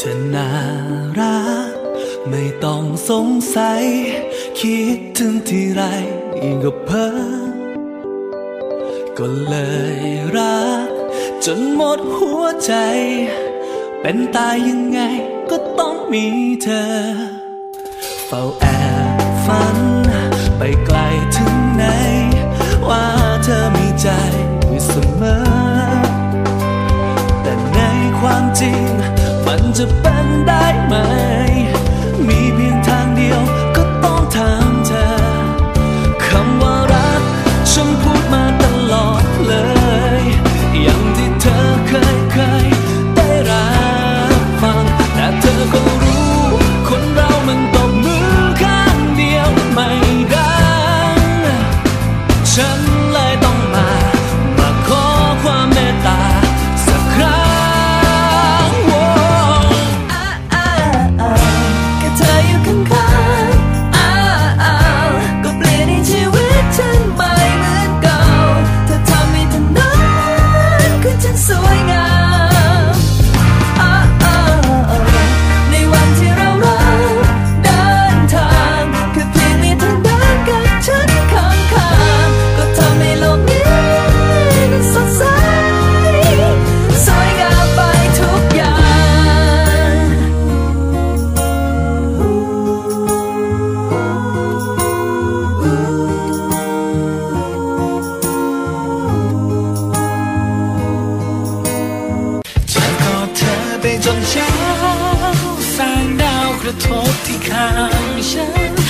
ธอน่ารัก ไม่ต้องสงสัย คิดถึงที่ไรก็เพ้อก็เลยรัก จนหมดหัวใจ เป็นตายยังไงก็ต้องมีเธอ เฝ้าแอบฝัน ไปไกลถึงไหน ว่าเธอมีใจอยู่เสมอ แต่ในความจริง จะเป็นได้ไหม มีเพียงทางเดียวก็ต้องถามเธอ คำว่ารักฉันพูดมาตลอดเลย อย่างที่เธอเคยเคย จนเช้าแสงดาวกระทบที่ข้างฉัน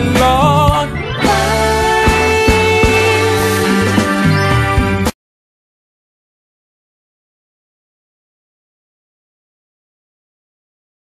Love.